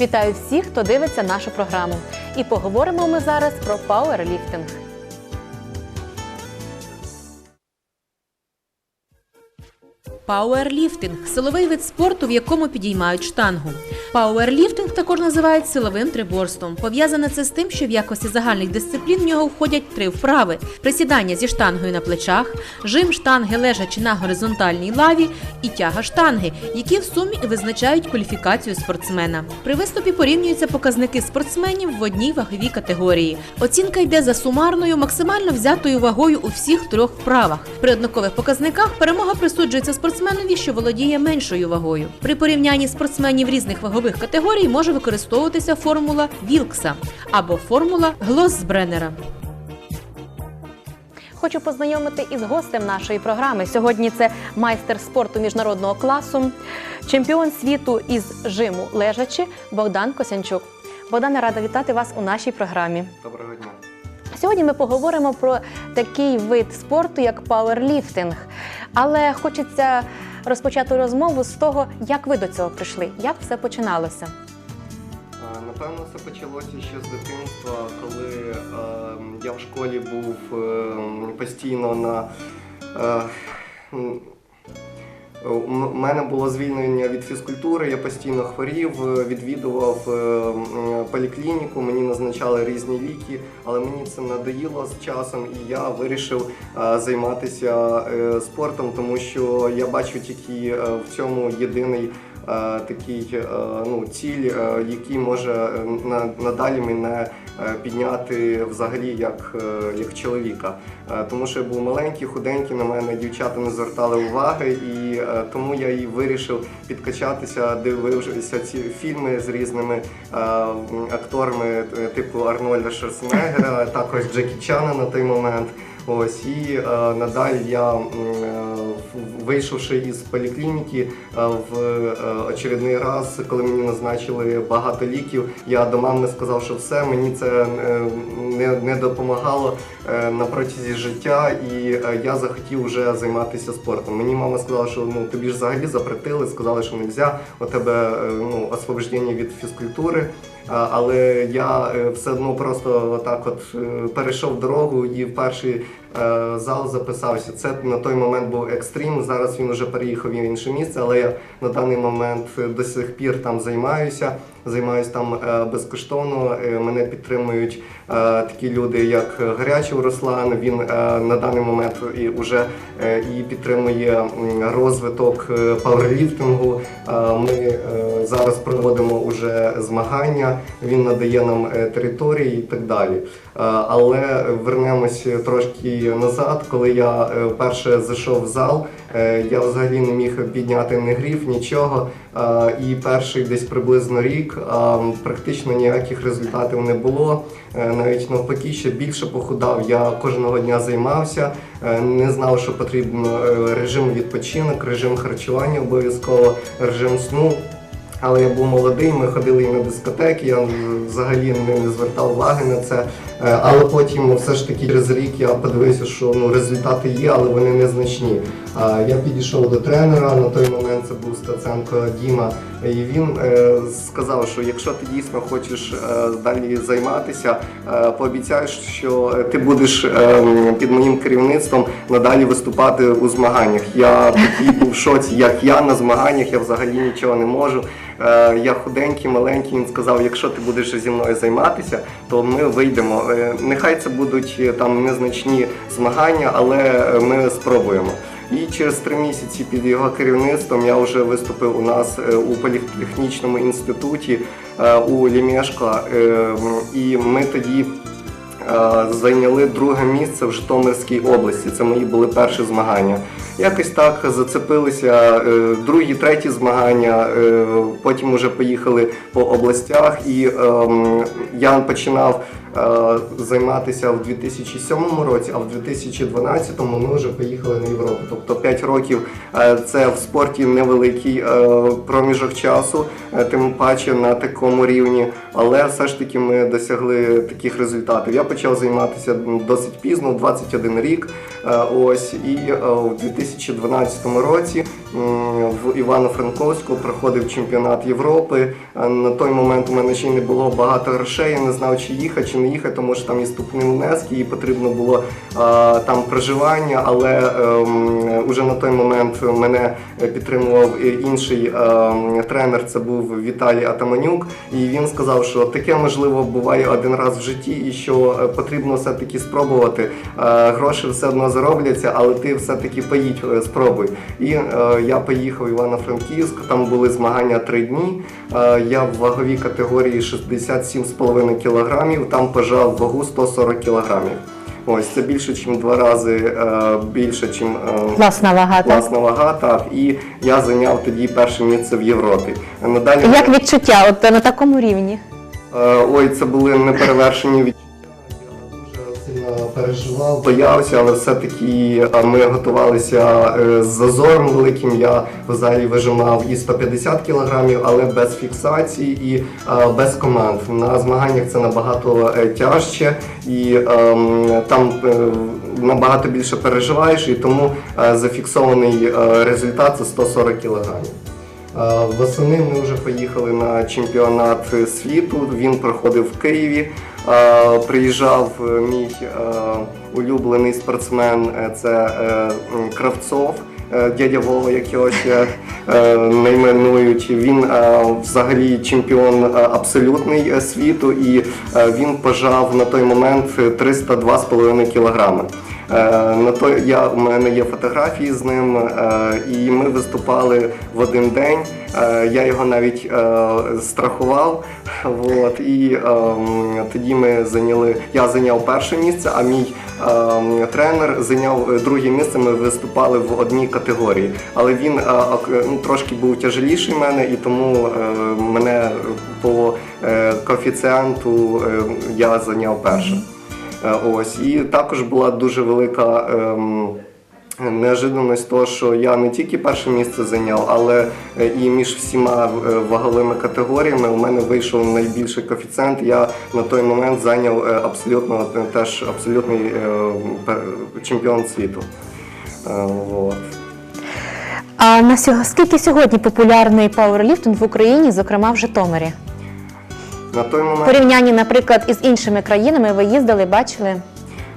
Вітаю всіх, хто дивиться нашу програму. І поговоримо ми зараз про пауерліфтинг. Пауерліфтинг силовий вид спорту, в якому підіймають штангу. Пауерліфтинг також називають силовим триборством. Пов'язане це з тим, що в якості загальних дисциплін в нього входять три вправи: присідання зі штангою на плечах, жим штанги лежачи на горизонтальній лаві і тяга штанги, які в сумі визначають кваліфікацію спортсмена. При виступі порівнюються показники спортсменів в одній ваговій категорії. Оцінка йде за сумарною, максимально взятою вагою у всіх трьох вправах. При однакових показниках перемога присуджується спортсменові, що володіє меншою вагою. При порівнянні спортсменів різних вагових категорій може використовуватися формула Вілкса або формула Глосбреннера. Хочу познайомити із гостем нашої програми. Сьогодні це майстер спорту міжнародного класу, чемпіон світу із жиму лежачи Богдан Косянчук. Богдане, рада вітати вас у нашій програмі. Доброго дня. Сьогодні ми поговоримо про такий вид спорту, як пауерліфтинг. Але хочеться розпочати розмову з того, як ви до цього прийшли, як все починалося. Е, Напевно, все почалося ще з дитинства, коли е, я в школі був е, постійно на. Е, у мене було звільнення від фізкультури, я постійно хворів, е, відвідував е, поліклініку, мені назначали різні ліки, але мені це надоїло з часом, і я вирішив займатися спортом, тому що я бачу тільки в цьому єдиний такий е, ну, ціль, е, який може е, на- надалі мене е, підняти взагалі як, е, як чоловіка. Е, Тому що я був маленький, худенький, на мене дівчата не звертали уваги, і е, тому я і вирішив підкачатися, дивився ці фільми з різними е, акторами, е, типу Арнольда Шварценеггера, також Джекі Чана на той момент. Ось і е, надалі я, е, вийшовши із поліклініки, е, в очередний раз, коли мені назначили багато ліків, я до мами сказав, що все, мені це не, не допомагало на протязі життя, і я захотів вже займатися спортом. Мені мама сказала, що ну тобі ж взагалі запретили, сказали, що не можна, у тебе ну, освобождення від фізкультури. Але я е, все одно просто так от е, перейшов дорогу і в перший е, зал записався. Це на той момент був екстрім. Зараз він вже переїхав в інше місце, але я на даний момент е, до сих пір там займаюся. Займаюся там е, безкоштовно. Е, Мене підтримують е, такі люди, як Гарячий Руслан. Він е, на даний момент і вже е, і підтримує розвиток е, пауерліфтингу. Е, Ми е, зараз проводимо уже змагання. Він надає нам е, території і так далі. Е, Але вернемось трошки назад, коли я е, вперше зайшов в зал. е, Я взагалі не міг підняти ні гриф, нічого. І перший десь приблизно рік практично ніяких результатів не було. Навіть навпаки, ще більше похудав. Я кожного дня займався, не знав, що потрібно е, режим відпочинок, режим харчування обов'язково, режим сну. Але я був молодий, ми ходили і на дискотеки, я взагалі не, звертав уваги на це. Е, Але потім все ж таки через рік я подивився, що ну, результати є, але вони незначні. Я підійшов до тренера, на той момент це був Стаценко Діма, і він е, сказав, що якщо ти дійсно хочеш е, далі займатися, е, пообіцяєш, що ти будеш під моїм керівництвом надалі виступати у змаганнях. Я такий був в шоці, як я на змаганнях, я взагалі нічого не можу. Я худенький, маленький. Він сказав, якщо ти будеш зі мною займатися, то ми вийдемо. Нехай це будуть там незначні змагання, але ми спробуємо. І через три місяці під його керівництвом я вже виступив у нас е, у політехнічному інституті е, у Лімешко. Е, І ми тоді зайняли друге місце в Житомирській області. Це мої були перші змагання. Якось так зацепилися е, другі, треті змагання. е, Потім вже поїхали по областях, і ем, я починав е, займатися в 2007 році, а в 2012 ми вже поїхали на Європу. Тобто 5 років це в спорті невеликий проміжок часу, тим паче на такому рівні. Але все ж таки ми досягли таких результатів. Я почав займатися досить пізно, 21 рік. Е, Ось і е, у 2012 році в Івано-Франковську проходив чемпіонат Європи. Е, На той момент у мене ще й не було багато грошей. Я не знав, чи їхати, чи не їхати, тому що там і ступні внески, і потрібно було е, там проживання. Але ем, уже на той момент мене підтримував інший ем, тренер. Це був Віталій Атаманюк. І він сказав, що таке можливо буває один раз в житті, і що е, потрібно все-таки спробувати. Е, Гроші все одно заробляться, але ти все-таки поїдь, е, спробуй. І е, я поїхав в Івано-Франківськ, там були змагання три дні. Е, я в ваговій категорії 67,5 кілограмів, там пожав вагу 140 кілограмів. Ось це більше, ніж два рази е, більше, ніж Власна вага, власна вага. Так, і я зайняв тоді перше місце в Європі. Надалі Як відчуття от на такому рівні? Е, Ой, це були неперевершені відчуття. Переживав, боявся, але все-таки ми готувалися е, з зазором великим. Я в залі вижимав і 150 кілограмів, але без фіксації і без команд. На змаганнях це набагато е, тяжче і ем, там е, набагато більше переживаєш, і тому зафіксований результат це 140 кілограмів. Восени ми вже поїхали на чемпіонат світу. Він проходив в Києві. Е, Приїжджав е, мій е, улюблений спортсмен, це Кравцов. Дядя Вова, як його ще найменують. Він взагалі чемпіон абсолютний світу, і він пожав на той момент 302,5 кілограми. Е, На той я у мене є фотографії з ним, е, і ми виступали в один день. Е, Я його навіть страхував. От, і ем, тоді ми зайняли. Я зайняв перше місце, а мій ем, тренер зайняв друге місце. Ми виступали в одній категорії. Але він ну, трошки був тяжеліший мене, і тому мене по коефіцієнту я зайняв перше. Е, Ось і також була дуже велика. Ем, Неожиданність того, що я не тільки перше місце зайняв, але е, і між всіма е, ваговими категоріями у мене вийшов найбільший коефіцієнт. Я на той момент зайняв абсолютно теж абсолютний чемпіон світу. Е, от. А на скільки сьогодні популярний пауерліфтинг в Україні, зокрема в Житомирі? На той В момент порівнянні, наприклад, із іншими країнами, ви їздили, бачили?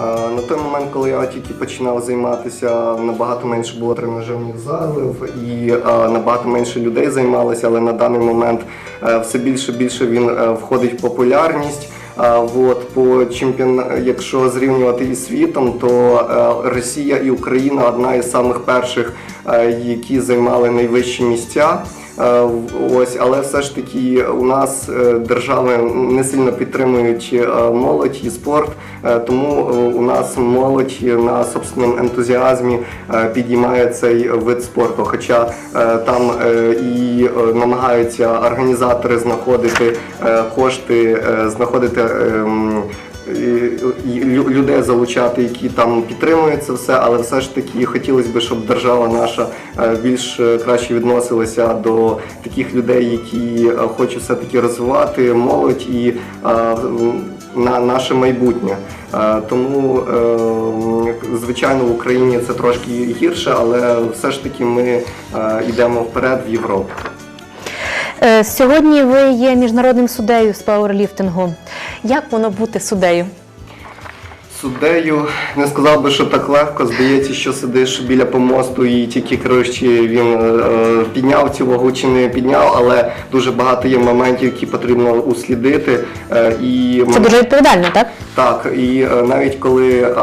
На той момент, коли я тільки починав займатися, набагато менше було тренажерних залів і набагато менше людей займалося, але на даний момент е, все більше і більше він е, входить в популярність. От, по чемпіон... Якщо зрівнювати із світом, то е, Росія і Україна одна із самих перших, які займали найвищі місця. Е, Ось, але все ж таки у нас е, держави не сильно підтримують е, молодь і спорт, тому у нас молодь на собственному ентузіазмі підіймає цей вид спорту. Хоча там і намагаються організатори знаходити кошти, знаходити. Людей залучати, які там підтримують це все, але все ж таки хотілося б, щоб держава наша е, більш е, краще відносилася до таких людей, які е, хочуть все таки розвивати молодь і на наше майбутнє. Тому, звичайно, в Україні це трошки гірше, але все ж таки ми йдемо вперед в Європу. Сьогодні ви є міжнародним суддею з пауерліфтингу. Як воно бути суддею? Суддею не сказав би, що так легко. Здається, що сидиш біля помосту і тільки чи він е, підняв цю вагу чи не підняв, але дуже багато є моментів, які потрібно услідити. Е, і Це дуже відповідально, так? так, і е, навіть коли е,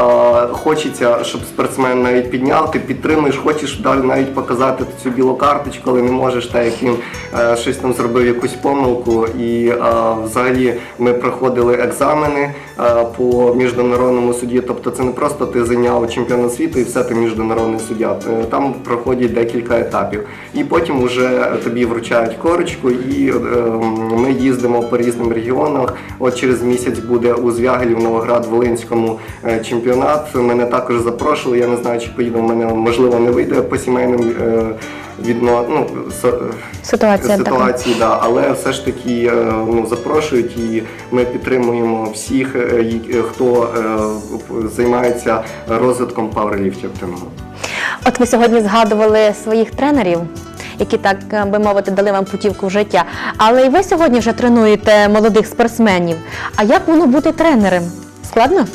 хочеться, щоб спортсмен навіть підняв, ти підтримуєш, хочеш далі навіть показати цю білу карточку, але не можеш, так як він е, щось там зробив якусь помилку. І е, взагалі ми проходили екзамени е, по міжнародному суді. Тобто це не просто ти зайняв чемпіонат світу і все ти міжнародний суддя. Е, Там проходять декілька етапів. І потім вже тобі вручають корочку, і е, ми їздимо по різним регіонах. От через місяць буде у Звягелі в Новоград-Волинському е, чемпіонат. Мене також запрошували. Я не знаю, чи поїду. У мене можливо не вийде по сімейним е, відно, ну, Ситуація така. ситуації, да, але все ж таки е, ну, запрошують і ми підтримуємо всіх, е, хто е, займається розвитком пауерліфтингу. От ви сьогодні згадували своїх тренерів, які так би мовити дали вам путівку в життя. Але і ви сьогодні вже тренуєте молодих спортсменів. А як воно бути тренером? Складно?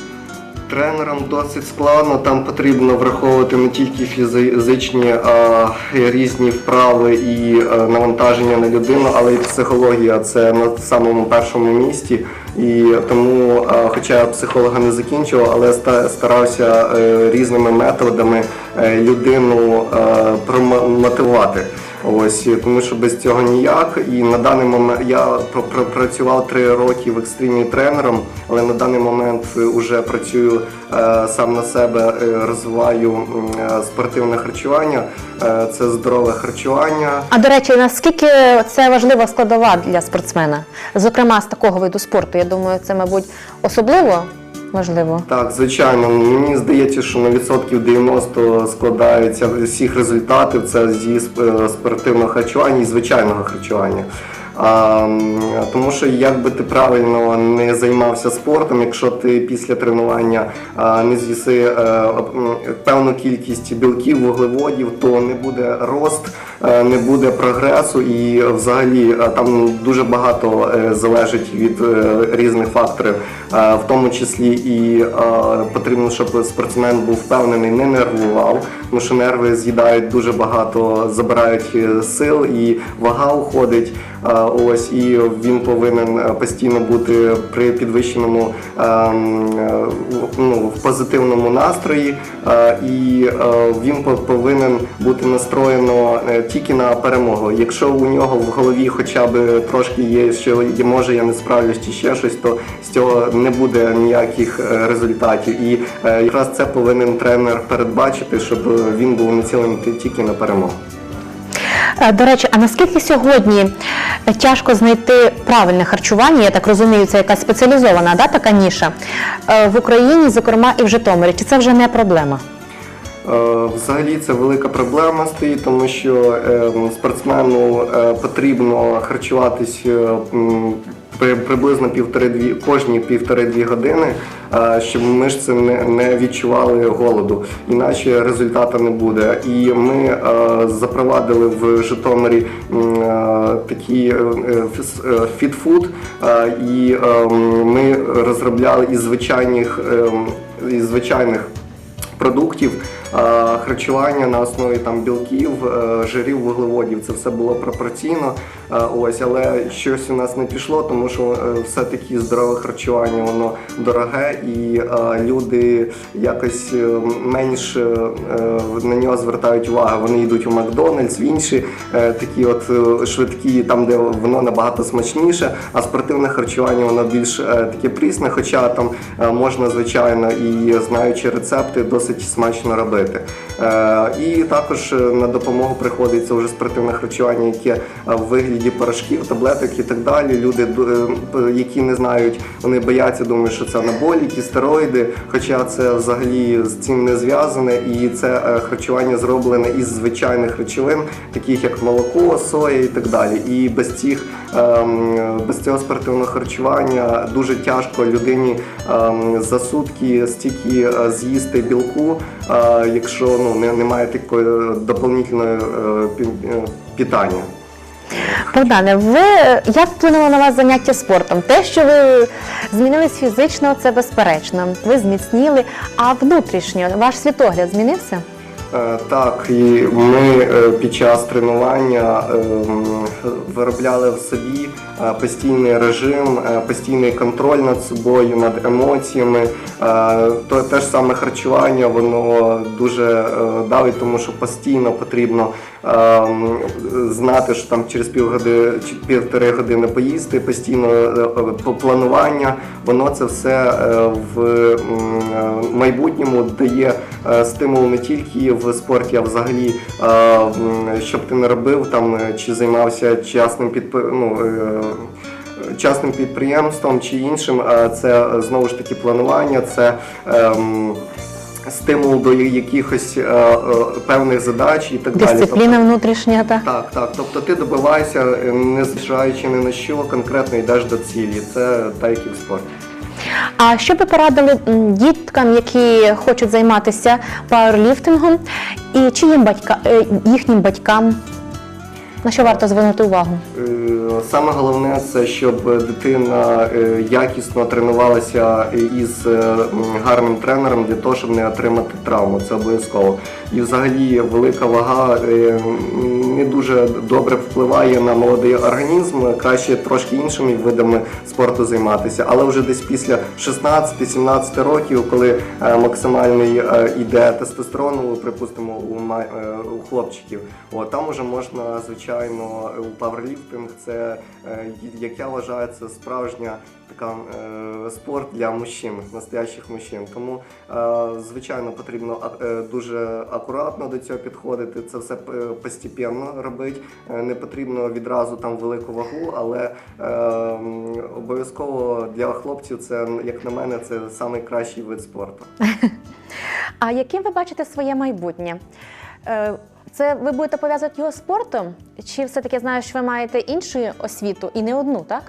Тренерам досить складно, там потрібно враховувати не тільки фізичні а різні вправи і е, навантаження на людину, але й психологія це на самому першому місці. І тому, е, хоча я психолога не закінчував, але старався е, різними методами людину промотивувати. Ось тому, що без цього ніяк. І на даний момент я пр- пр- працював три роки в екстримі тренером, але на даний момент вже працюю е, сам на себе, е, розвиваю е, спортивне харчування. Е, це здорове харчування. А до речі, наскільки це важлива складова для спортсмена? Зокрема, з такого виду спорту, я думаю, це, мабуть, особливо важливо. Так, звичайно, мені здається, що на відсотків 90 складаються всіх результатів це зі е, спортивного харчування і звичайного харчування. А, тому що як би ти правильно не займався спортом, якщо ти після тренування а, не з'їси е, певну кількість білків, вуглеводів, то не буде рост, е, не буде прогресу і взагалі е, там дуже багато е, залежить від е, різних факторів, е, в тому числі і е, потрібно, щоб спортсмен був впевнений, не нервував, тому що нерви з'їдають дуже багато, забирають сил і вага уходить. Ось і він повинен е, постійно бути при підвищеному е, м, е, ну, в позитивному настрої, і е, він повинен бути настроєно тільки на перемогу. Якщо у нього в голові хоча б трошки є, що може я не справлюсь чи ще щось, то з цього не буде ніяких результатів. І якраз це повинен тренер передбачити, щоб він був націлений тільки на перемогу. До речі, а наскільки сьогодні е, тяжко знайти правильне харчування? Я так розумію, це якась спеціалізована да, така ніша е, в Україні, зокрема і в Житомирі. Чи це вже не проблема? Е, Взагалі це велика проблема стоїть, тому що е, спортсмену потрібно харчуватись приблизно півтори-дві кожні півтори-дві години, е, щоб мишці не, не відчували голоду, іначе результату не буде. І ми е, запровадили в Житомирі е, такі фітфуд, і ми розробляли із звичайних із звичайних продуктів, харчування на основі там білків, е, жирів, вуглеводів. Це все було пропорційно. Е, Ось, але щось у нас не пішло, тому що е, все-таки здорове харчування воно дороге, і е, люди якось е, менш е, на нього звертають увагу. Вони йдуть у Макдональдс, в інші е, такі от е, швидкі, там де воно набагато смачніше, а спортивне харчування воно більш е, таке прісне, хоча там е, можна звичайно і знаючи рецепти, досить смачно робити. Е, І також е, на допомогу приходиться вже спортивне харчування, яке е, в вигляді порошків, таблеток і так далі. Люди, е, які не знають, вони бояться, думають, що це анаболіки, стероїди, хоча це взагалі з цим не зв'язане, і це е, харчування зроблене із звичайних речовин, таких як молоко, соя і так далі. І без цих ем, без цього спортивного харчування дуже тяжко людині ем, за сутки стільки е, з'їсти білку, е, якщо ну немає такої доповнительної е, е, питання. Богдане, ви як вплинуло на вас заняття спортом? Те, що ви змінились фізично, це безперечно. Ви зміцніли, а внутрішньо ваш світогляд змінився? Е, Так, і ми е, під час тренування ем, виробляли в собі е, постійний режим, постійний контроль над собою, над емоціями. То те ж саме харчування, воно дуже давить, тому що постійно потрібно ем, знати, що там через півгодини чи півтори години поїсти, постійно планування. Воно це все в майбутньому дає стимул не тільки в спорті, а взагалі, е, м, щоб ти не робив там е, чи займався частним підп... ну, е, частним підприємством чи іншим. Це знову ж таки планування, це. ем, стимул до якихось певних задач і так далі. Дисципліна внутрішня, так. Так, так. Тобто ти добиваєшся, не зважаючи ні на що, конкретно йдеш до цілі. Це так як і в спорті. А що би порадили діткам, які хочуть займатися пауерліфтингом, і чиїм батька, е, їхнім батькам? На що варто звернути увагу? Е, Саме головне це щоб дитина е, якісно тренувалася із е, гарним тренером для того, щоб не отримати травму. Це обов'язково. І взагалі велика вага не дуже добре впливає на молодий організм. Краще трошки іншими видами спорту займатися. Але вже десь після 16-17 років, коли максимальний іде тестостерону, припустимо, у, хлопчиків, там уже можна, звичайно, у паверліфтинг це, е, як я вважаю, це справжня така е, спорт для мужчин, настоящих мужчин. Тому, е, звичайно, потрібно е, дуже акуратно до цього підходити. Це все е, постепенно робити. Е, Не потрібно відразу там велику вагу, але е, обов'язково для хлопців це, як на мене, це найкращий вид спорту. А яким ви бачите своє майбутнє? Це ви будете пов'язувати його спортом? Чи все-таки знаю, що ви маєте іншу освіту і не одну, так?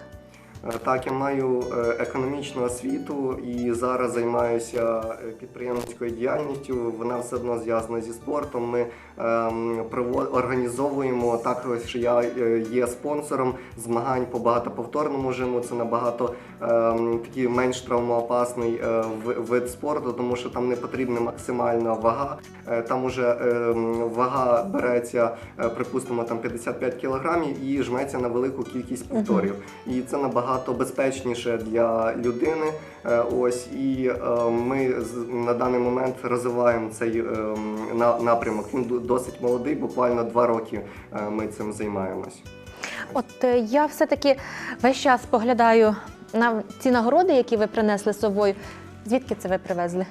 Е, Так, я маю е, економічну освіту і зараз займаюся е, підприємницькою діяльністю. Вона все одно зв'язана зі спортом. Ми ем, організовуємо також. Я е, є спонсором змагань по багатоповторному жиму. Це набагато ем, такий менш травмоопасний вид спорту, тому що там не потрібна максимальна вага. Там уже ем, вага береться, припустимо, там 55 кілограмів і жметься на велику кількість повторів. І це набагато безпечніше для людини. Е, Ось і е, ми на даний момент розвиваємо цей на- напрямок. Він досить молодий, буквально два роки е, ми цим займаємось. От е, я все-таки весь час поглядаю на ці нагороди, які ви принесли з собою. Звідки це ви привезли?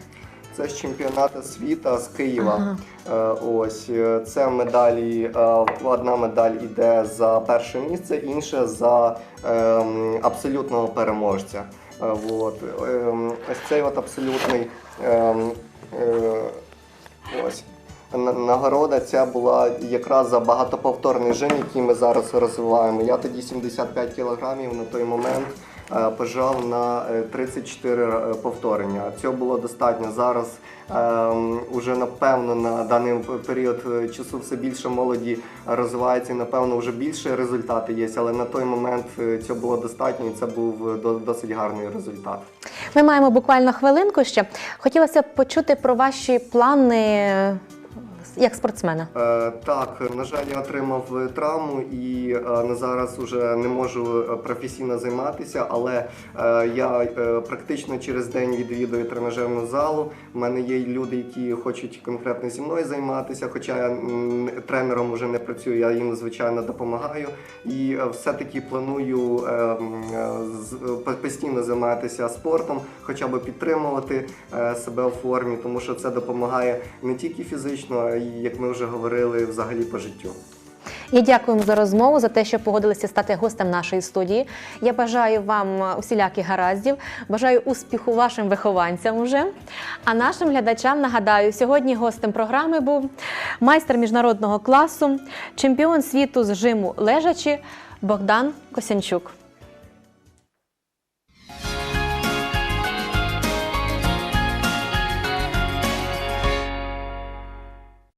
Це з чемпіонату світу з Києва. Е, Ось е, це медалі. е, Одна медаль іде за перше місце, інша за ем, абсолютного переможця. Вот. Ем, Ось цей от абсолютний. ем, Ось. Нагорода ця була якраз за багатоповторний жим, який ми зараз розвиваємо. Я тоді 75 кілограмів на той момент пожав на е, 34 е, повторення. Цього було достатньо. Зараз ем, уже напевно на даний період е, часу все більше молоді розвивається і напевно вже більше результати є, але на той момент е, цього було достатньо і це був е, до- досить гарний результат. Ми маємо буквально хвилинку ще. Хотілося б почути про ваші плани е, як спортсмена. Е, так, на жаль, я отримав травму і е, зараз уже не можу е, професійно займатися, але е, я е, практично через день відвідую тренажерну залу. У мене є люди, які хочуть конкретно зі мною займатися, хоча я м, тренером вже не працюю, я їм звичайно допомагаю. І е, все-таки планую е, е, з- е, постійно займатися спортом, хоча б підтримувати е, себе у формі, тому що це допомагає не тільки фізично, а й як ми вже говорили, взагалі по життю. Я дякую за розмову, за те, що погодилися стати гостем нашої студії. Я бажаю вам усіляких гараздів, бажаю успіху вашим вихованцям уже. А нашим глядачам нагадаю, сьогодні гостем програми був майстер міжнародного класу, чемпіон світу з жиму лежачі Богдан Косянчук.